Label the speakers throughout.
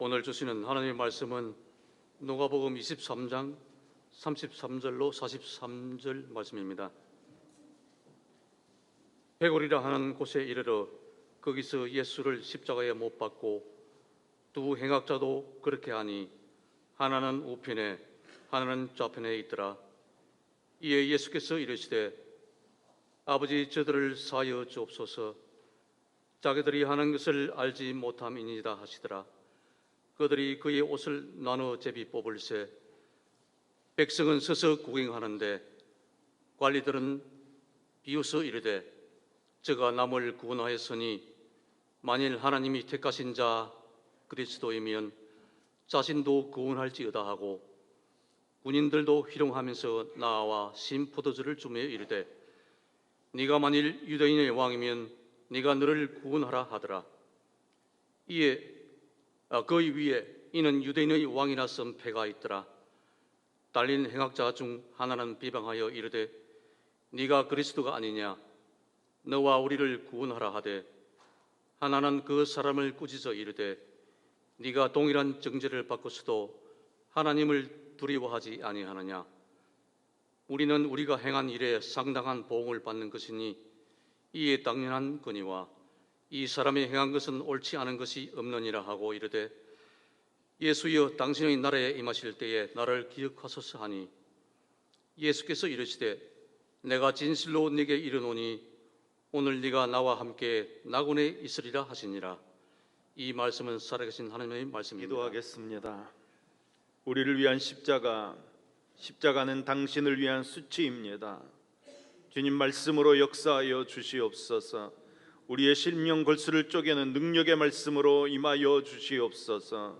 Speaker 1: 오늘 주시는 하나님의 말씀은 누가복음 23장 33절로 43절 말씀입니다. 회골이라 하는 곳에 이르러 거기서 예수를 십자가에 못 박고 두 행악자도 그렇게 하니 하나는 우편에 하나는 좌편에 있더라. 이에 예수께서 이르시되 아버지 저들을 사하여 주옵소서 자기들이 하는 것을 알지 못함이니이다 하시더라. 그들이 그의 옷을 나눠 제비 뽑을세 백성은 서서 구경하는데 관리들은 비웃어 이르되 저가 남을 구원하였으니 만일 하나님이 택하신 자 그리스도이면 자신도 구원할지어다 하고 군인들도 희롱하면서 나와 신 포도주를 주며 이르되 네가 만일 유대인의 왕이면 네가 너를 구원하라 하더라. 이에 아, 그 위에 이는 유대인의 왕이라 쓴 패가 있더라. 달린 행악자 중 하나는 비방하여 이르되 네가 그리스도가 아니냐 너와 우리를 구원하라 하되 하나는 그 사람을 꾸짖어 이르되 네가 동일한 정죄를 받고서도 하나님을 두려워하지 아니하느냐 우리는 우리가 행한 일에 상당한 보응을 받는 것이니 이에 당연한 거니와 이 사람이 행한 것은 옳지 않은 것이 없느니라 하고 이르되 예수여 당신의 나라에 임하실 때에 나를 기억하소서 하니 예수께서 이르시되 내가 진실로 네게 이르노니 오늘 네가 나와 함께 나군에 있으리라 하시니라 이 말씀은 살아계신 하나님의 말씀입니다.
Speaker 2: 기도하겠습니다. 우리를 위한 십자가, 십자가는 당신을 위한 수치입니다. 주님 말씀으로 역사하여 주시옵소서. 우리의 실명 골수를 쪼개는 능력의 말씀으로 임하여 주시옵소서.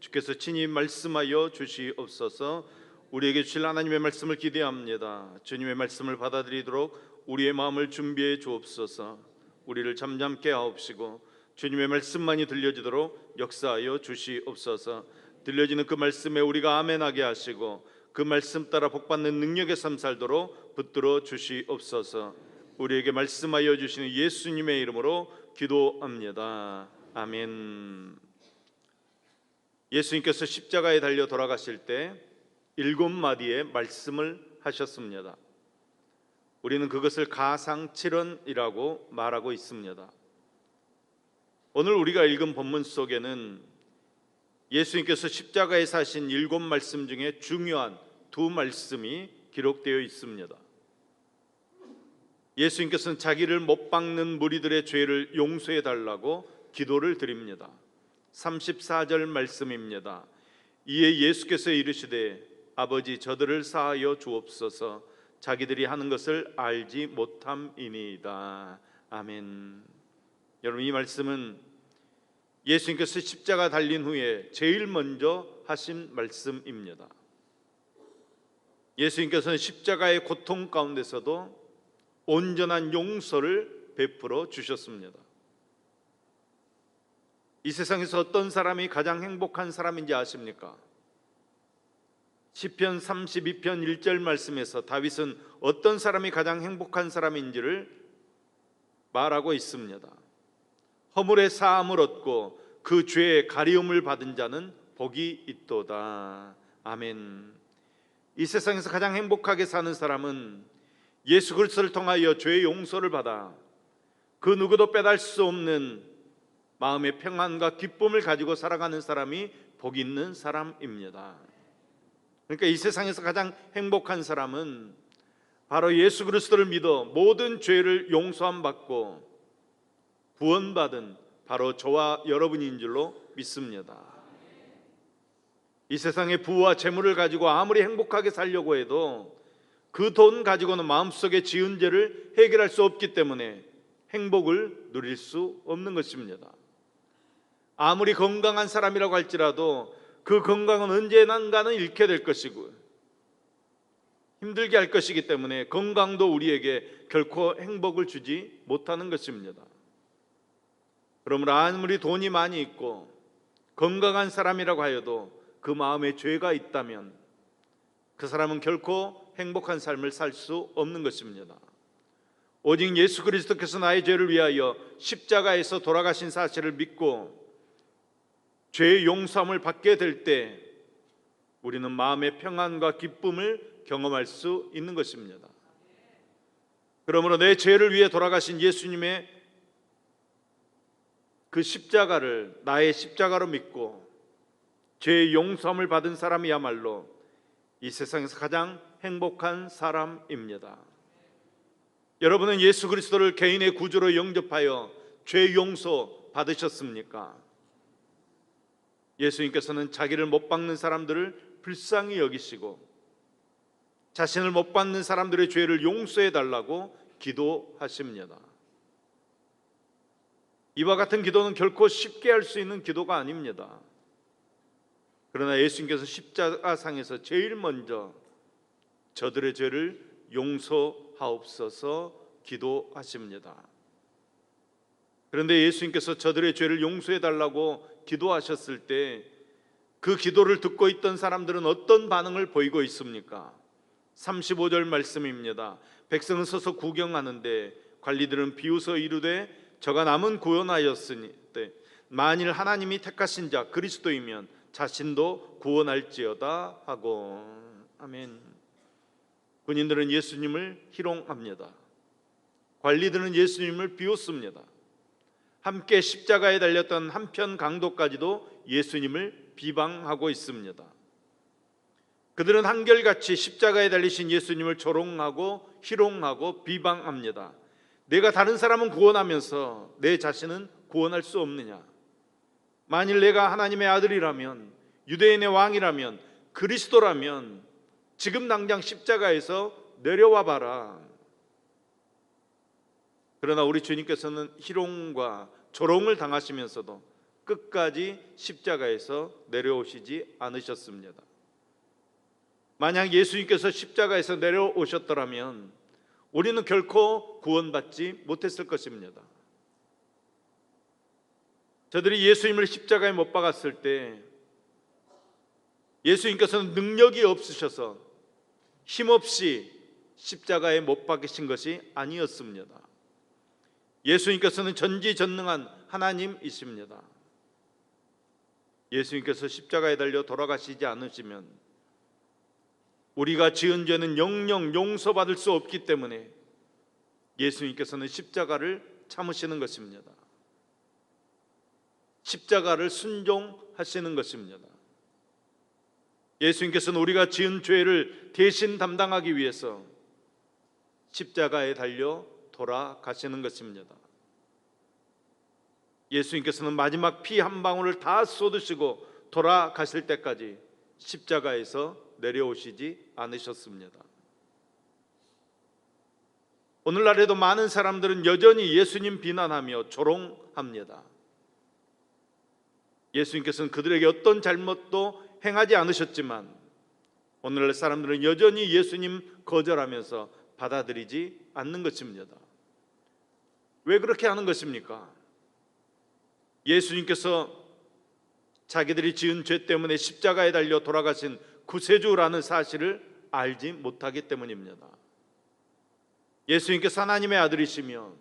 Speaker 2: 주께서 친히 말씀하여 주시옵소서. 우리에게 주실 하나님의 말씀을 기대합니다. 주님의 말씀을 받아들이도록 우리의 마음을 준비해 주옵소서. 우리를 잠잠케 하옵시고 주님의 말씀만이 들려지도록 역사하여 주시옵소서. 들려지는 그 말씀에 우리가 아멘하게 하시고 그 말씀 따라 복받는 능력의 삶 살도록 붙들어 주시옵소서. 우리에게 말씀하여 주시는 예수님의 이름으로 기도합니다. 아멘. 예수님께서 십자가에 달려 돌아가실 때 일곱 마디의 말씀을 하셨습니다. 우리는 그것을 가상칠언이라고 말하고 있습니다. 오늘 우리가 읽은 본문 속에는 예수님께서 십자가에 사신 일곱 말씀 중에 중요한 두 말씀이 기록되어 있습니다. 예수님께서는 자기를 못 박는 무리들의 죄를 용서해 달라고 기도를 드립니다. 34절 말씀입니다. 이에 예수께서 이르시되 아버지 저들을 사하여 주옵소서 자기들이 하는 것을 알지 못함이니이다. 아멘. 여러분 이 말씀은 예수님께서 십자가 달린 후에 제일 먼저 하신 말씀입니다. 예수님께서는 십자가의 고통 가운데서도 온전한 용서를 베풀어 주셨습니다. 이 세상에서 어떤 사람이 가장 행복한 사람인지 아십니까? 시편 32편 1절 말씀에서 다윗은 어떤 사람이 가장 행복한 사람인지를 말하고 있습니다. 허물의 사함을 얻고 그 죄의 가리움을 받은 자는 복이 있도다. 아멘. 이 세상에서 가장 행복하게 사는 사람은 예수 그리스도를 통하여 죄의 용서를 받아 그 누구도 빼달 수 없는 마음의 평안과 기쁨을 가지고 살아가는 사람이 복 있는 사람입니다. 그러니까 이 세상에서 가장 행복한 사람은 바로 예수 그리스도를 믿어 모든 죄를 용서함 받고 구원받은 바로 저와 여러분인 줄로 믿습니다. 이 세상의 부와 재물을 가지고 아무리 행복하게 살려고 해도 그 돈 가지고는 마음속에 지은 죄를 해결할 수 없기 때문에 행복을 누릴 수 없는 것입니다. 아무리 건강한 사람이라고 할지라도 그 건강은 언젠가는 잃게 될 것이고 힘들게 할 것이기 때문에 건강도 우리에게 결코 행복을 주지 못하는 것입니다. 그러므로 아무리 돈이 많이 있고 건강한 사람이라고 하여도 그 마음에 죄가 있다면 그 사람은 결코 행복한 삶을 살 수 없는 것입니다. 오직 예수 그리스도께서 나의 죄를 위하여 십자가에서 돌아가신 사실을 믿고 죄의 용서함을 받게 될 때 우리는 마음의 평안과 기쁨을 경험할 수 있는 것입니다. 그러므로 내 죄를 위해 돌아가신 예수님의 그 십자가를 나의 십자가로 믿고 죄의 용서함을 받은 사람이야말로 이 세상에서 가장 행복한 사람입니다. 여러분은 예수 그리스도를 개인의 구주로 영접하여 죄 용서 받으셨습니까? 예수님께서는 자기를 못 박는 사람들을 불쌍히 여기시고 자신을 못 받는 사람들의 죄를 용서해 달라고 기도하십니다. 이와 같은 기도는 결코 쉽게 할 수 있는 기도가 아닙니다. 그러나 예수님께서 십자가상에서 제일 먼저 저들의 죄를 용서하옵소서 기도하십니다. 그런데 예수님께서 저들의 죄를 용서해 달라고 기도하셨을 때 그 기도를 듣고 있던 사람들은 어떤 반응을 보이고 있습니까? 35절 말씀입니다. 백성은 서서 구경하는데 관리들은 비웃어 이르되 저가 남은 구원하였으니 때 만일 하나님이 택하신 자 그리스도이면 자신도 구원할지어다 하고 아멘. 군인들은 예수님을 희롱합니다. 관리들은 예수님을 비웃습니다. 함께 십자가에 달렸던 한편 강도까지도 예수님을 비방하고 있습니다. 그들은 한결같이 십자가에 달리신 예수님을 조롱하고 희롱하고 비방합니다. 내가 다른 사람은 구원하면서 내 자신은 구원할 수 없느냐? 만일 내가 하나님의 아들이라면 유대인의 왕이라면 그리스도라면 지금 당장 십자가에서 내려와 봐라. 그러나 우리 주님께서는 희롱과 조롱을 당하시면서도 끝까지 십자가에서 내려오시지 않으셨습니다. 만약 예수님께서 십자가에서 내려오셨더라면 우리는 결코 구원받지 못했을 것입니다. 저들이 예수님을 십자가에 못 박았을 때 예수님께서는 능력이 없으셔서 힘없이 십자가에 못 박으신 것이 아니었습니다. 예수님께서는 전지전능한 하나님이십니다. 예수님께서 십자가에 달려 돌아가시지 않으시면 우리가 지은 죄는 영영 용서받을 수 없기 때문에 예수님께서는 십자가를 참으시는 것입니다. 십자가를 순종하시는 것입니다. 예수님께서는 우리가 지은 죄를 대신 담당하기 위해서 십자가에 달려 돌아가시는 것입니다. 예수님께서는 마지막 피 한 방울을 다 쏟으시고 돌아가실 때까지 십자가에서 내려오시지 않으셨습니다. 오늘날에도 많은 사람들은 여전히 예수님 비난하며 조롱합니다. 예수님께서는 그들에게 어떤 잘못도 행하지 않으셨지만 오늘날 사람들은 여전히 예수님 거절하면서 받아들이지 않는 것입니다. 왜 그렇게 하는 것입니까? 예수님께서 자기들이 지은 죄 때문에 십자가에 달려 돌아가신 구세주라는 사실을 알지 못하기 때문입니다. 예수님께서 하나님의 아들이시며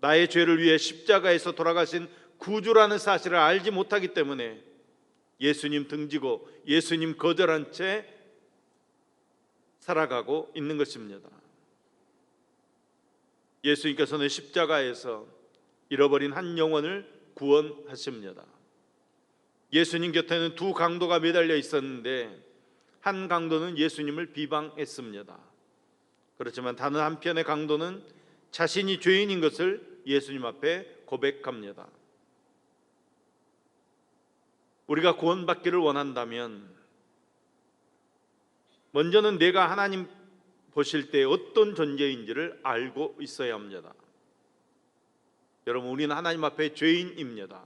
Speaker 2: 나의 죄를 위해 십자가에서 돌아가신 구주라는 사실을 알지 못하기 때문에 예수님 등지고 예수님 거절한 채 살아가고 있는 것입니다. 예수님께서는 십자가에서 잃어버린 한 영혼을 구원하십니다. 예수님 곁에는 두 강도가 매달려 있었는데 한 강도는 예수님을 비방했습니다. 그렇지만 다른 한편의 강도는 자신이 죄인인 것을 예수님 앞에 고백합니다. 우리가 구원받기를 원한다면 먼저는 내가 하나님 보실 때 어떤 존재인지를 알고 있어야 합니다. 여러분, 우리는 하나님 앞에 죄인입니다.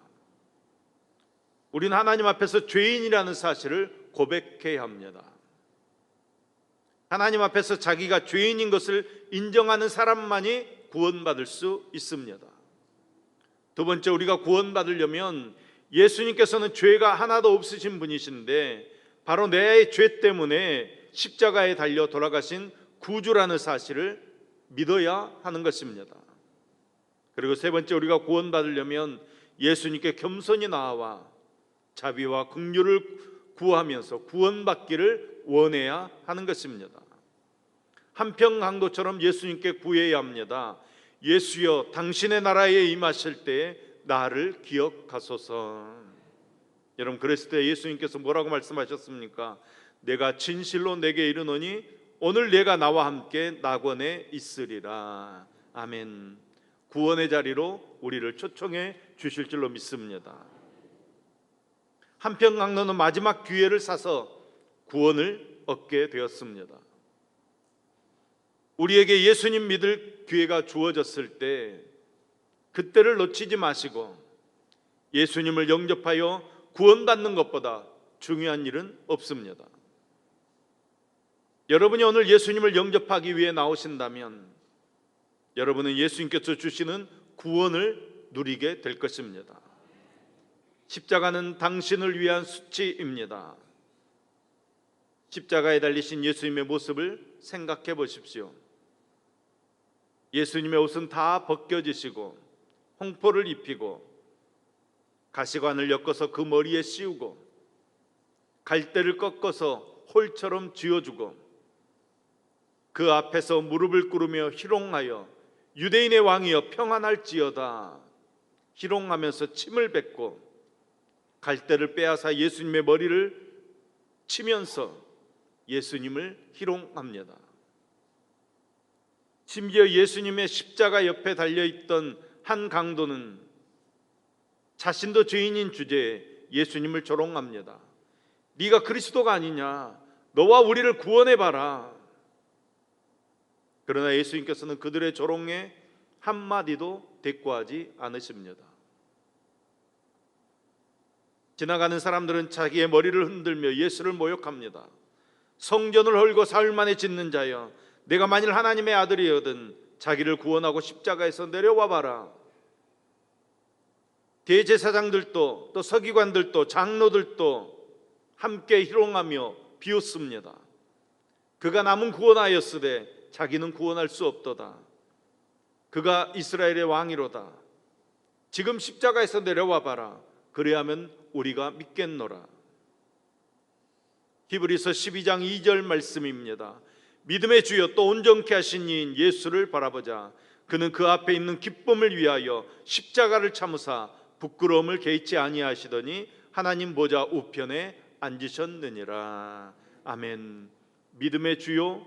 Speaker 2: 우리는 하나님 앞에서 죄인이라는 사실을 고백해야 합니다. 하나님 앞에서 자기가 죄인인 것을 인정하는 사람만이 구원받을 수 있습니다. 두 번째, 우리가 구원받으려면 예수님께서는 죄가 하나도 없으신 분이신데 바로 내 죄 때문에 십자가에 달려 돌아가신 구주라는 사실을 믿어야 하는 것입니다. 그리고 세 번째 우리가 구원받으려면 예수님께 겸손히 나아와 자비와 긍휼을 구하면서 구원받기를 원해야 하는 것입니다. 한평 강도처럼 예수님께 구해야 합니다. 예수여 당신의 나라에 임하실 때 나를 기억하소서. 여러분 그랬을 때 예수님께서 뭐라고 말씀하셨습니까? 내가 진실로 내게 이르노니 오늘 내가 나와 함께 낙원에 있으리라. 아멘. 구원의 자리로 우리를 초청해 주실 줄로 믿습니다. 한평 강도는 마지막 기회를 사서 구원을 얻게 되었습니다. 우리에게 예수님 믿을 기회가 주어졌을 때 그때를 놓치지 마시고 예수님을 영접하여 구원받는 것보다 중요한 일은 없습니다. 여러분이 오늘 예수님을 영접하기 위해 나오신다면 여러분은 예수님께서 주시는 구원을 누리게 될 것입니다. 십자가는 당신을 위한 수치입니다. 십자가에 달리신 예수님의 모습을 생각해 보십시오. 예수님의 옷은 다 벗겨지시고 홍포를 입히고 가시관을 엮어서 그 머리에 씌우고 갈대를 꺾어서 홀처럼 쥐어주고 그 앞에서 무릎을 꿇으며 희롱하여 유대인의 왕이여 평안할지어다 희롱하면서 침을 뱉고 갈대를 빼앗아 예수님의 머리를 치면서 예수님을 희롱합니다. 심지어 예수님의 십자가 옆에 달려 있던 한 강도는 자신도 죄인인 주제에 예수님을 조롱합니다. 네가 그리스도가 아니냐? 너와 우리를 구원해 봐라. 그러나 예수님께서는 그들의 조롱에 한 마디도 대꾸하지 않으십니다. 지나가는 사람들은 자기의 머리를 흔들며 예수를 모욕합니다. 성전을 헐고 사흘 만에 짓는 자여 내가 만일 하나님의 아들이거든 자기를 구원하고 십자가에서 내려와 봐라. 대제사장들도 또 서기관들도 장로들도 함께 희롱하며 비웃습니다. 그가 남은 구원하였으되 자기는 구원할 수 없도다. 그가 이스라엘의 왕이로다. 지금 십자가에서 내려와 봐라. 그래야면 우리가 믿겠노라. 히브리서 12장 2절 말씀입니다. 믿음의 주여 또 온전케 하신 이인 예수를 바라보자. 그는 그 앞에 있는 기쁨을 위하여 십자가를 참으사 부끄러움을 개의치 아니하시더니 하나님 보좌 우편에 앉으셨느니라. 아멘. 믿음의 주요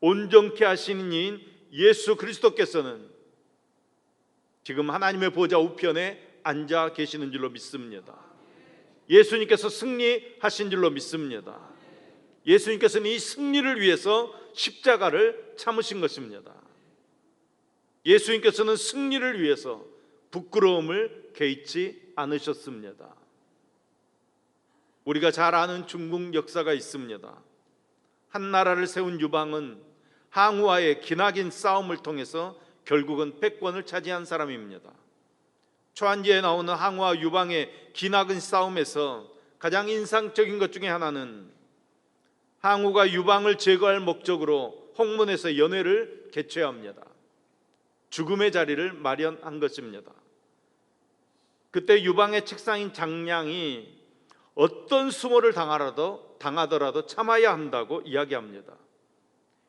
Speaker 2: 온전케 하시는 이인 예수 그리스도께서는 지금 하나님의 보좌 우편에 앉아 계시는 줄로 믿습니다. 예수님께서 승리하신 줄로 믿습니다. 예수님께서는 이 승리를 위해서 십자가를 참으신 것입니다. 예수님께서는 승리를 위해서 부끄러움을 개의치 않으셨습니다. 우리가 잘 아는 중국 역사가 있습니다. 한 나라를 세운 유방은 항우와의 기나긴 싸움을 통해서 결국은 패권을 차지한 사람입니다. 초한지에 나오는 항우와 유방의 기나긴 싸움에서 가장 인상적인 것 중에 하나는 항우가 유방을 제거할 목적으로 홍문에서 연회를 개최합니다. 죽음의 자리를 마련한 것입니다. 그때 유방의 책상인 장량이 어떤 수모를 당하라도 당하더라도 참아야 한다고 이야기합니다.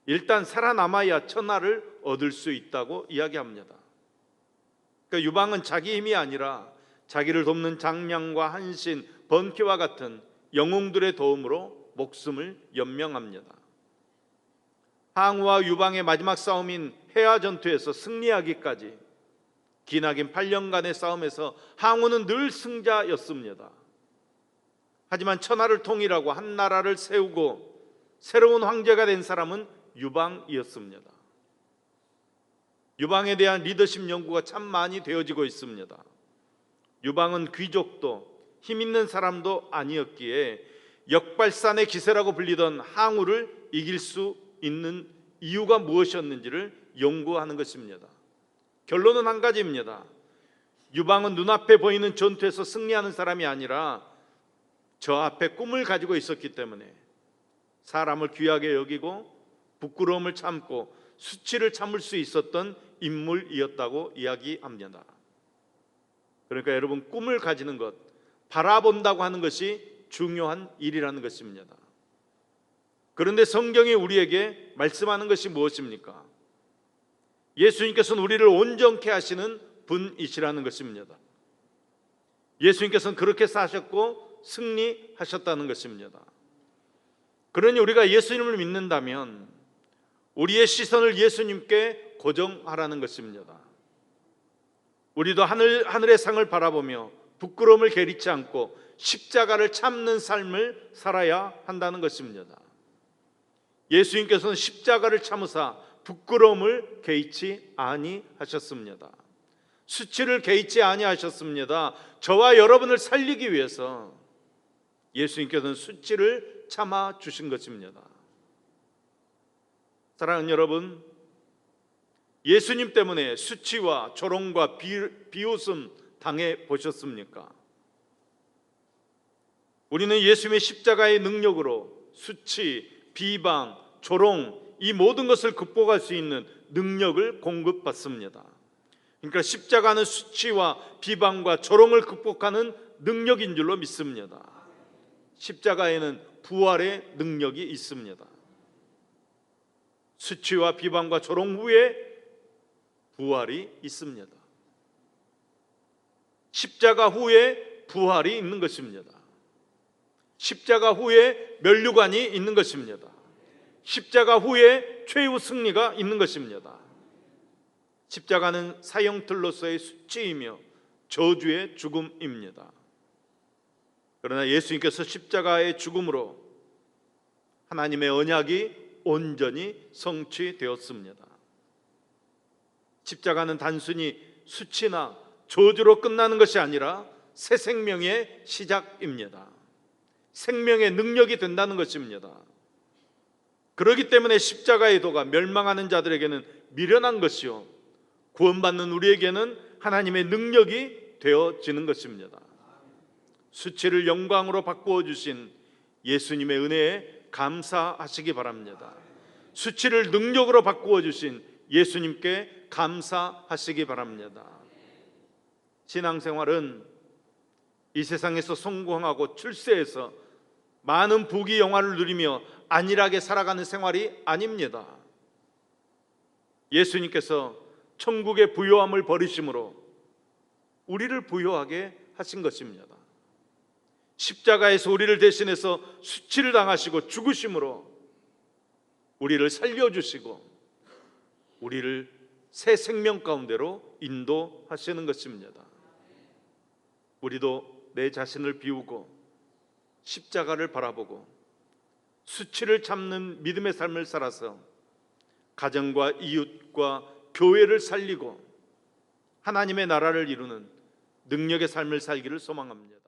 Speaker 2: 일단 살아남아야 천하를 얻을 수 있다고 이야기합니다. 그 유방은 자기 힘이 아니라 자기를 돕는 장량과 한신, 번케와 같은 영웅들의 도움으로 목숨을 연명합니다. 항우와 유방의 마지막 싸움인 해화 전투에서 승리하기까지 기나긴 8년간의 싸움에서 항우는 늘 승자였습니다. 하지만 천하를 통일하고 한 나라를 세우고 새로운 황제가 된 사람은 유방이었습니다. 유방에 대한 리더십 연구가 참 많이 되어지고 있습니다. 유방은 귀족도 힘 있는 사람도 아니었기에 역발산의 기세라고 불리던 항우를 이길 수 있는 이유가 무엇이었는지를 연구하는 것입니다. 결론은 한 가지입니다. 유방은 눈앞에 보이는 전투에서 승리하는 사람이 아니라 저 앞에 꿈을 가지고 있었기 때문에 사람을 귀하게 여기고 부끄러움을 참고 수치를 참을 수 있었던 인물이었다고 이야기합니다. 그러니까 여러분 꿈을 가지는 것 바라본다고 하는 것이 중요한 일이라는 것입니다. 그런데 성경이 우리에게 말씀하는 것이 무엇입니까? 예수님께서는 우리를 온전케 하시는 분이시라는 것입니다. 예수님께서는 그렇게 사셨고 승리하셨다는 것입니다. 그러니 우리가 예수님을 믿는다면 우리의 시선을 예수님께 고정하라는 것입니다. 우리도 하늘 하늘의 상을 바라보며 부끄러움을 게리지 않고 십자가를 참는 삶을 살아야 한다는 것입니다. 예수님께서는 십자가를 참으사 부끄러움을 개의치 아니하셨습니다. 수치를 개의치 아니하셨습니다. 저와 여러분을 살리기 위해서 예수님께서는 수치를 참아 주신 것입니다. 사랑하는 여러분, 예수님 때문에 수치와 조롱과 비, 비웃음 당해 보셨습니까? 우리는 예수님의 십자가의 능력으로 수치, 비방, 조롱 이 모든 것을 극복할 수 있는 능력을 공급받습니다. 그러니까 십자가는 수치와 비방과 조롱을 극복하는 능력인 줄로 믿습니다. 십자가에는 부활의 능력이 있습니다. 수치와 비방과 조롱 후에 부활이 있습니다. 십자가 후에 부활이 있는 것입니다. 십자가 후에 면류관이 있는 것입니다. 십자가 후에 최후 승리가 있는 것입니다. 십자가는 사형틀로서의 수치이며 저주의 죽음입니다. 그러나 예수님께서 십자가의 죽음으로 하나님의 언약이 온전히 성취되었습니다. 십자가는 단순히 수치나 저주로 끝나는 것이 아니라 새 생명의 시작입니다. 생명의 능력이 된다는 것입니다. 그렇기 때문에 십자가의 도가 멸망하는 자들에게는 미련한 것이요 구원받는 우리에게는 하나님의 능력이 되어지는 것입니다. 수치를 영광으로 바꾸어 주신 예수님의 은혜에 감사하시기 바랍니다. 수치를 능력으로 바꾸어 주신 예수님께 감사하시기 바랍니다. 신앙생활은 이 세상에서 성공하고 출세해서 많은 부귀 영화를 누리며 안일하게 살아가는 생활이 아닙니다. 예수님께서 천국의 부요함을 버리심으로 우리를 부요하게 하신 것입니다. 십자가에서 우리를 대신해서 수치를 당하시고 죽으심으로 우리를 살려주시고 우리를 새 생명 가운데로 인도하시는 것입니다. 우리도 내 자신을 비우고 십자가를 바라보고 수치를 참는 믿음의 삶을 살아서 가정과 이웃과 교회를 살리고 하나님의 나라를 이루는 능력의 삶을 살기를 소망합니다.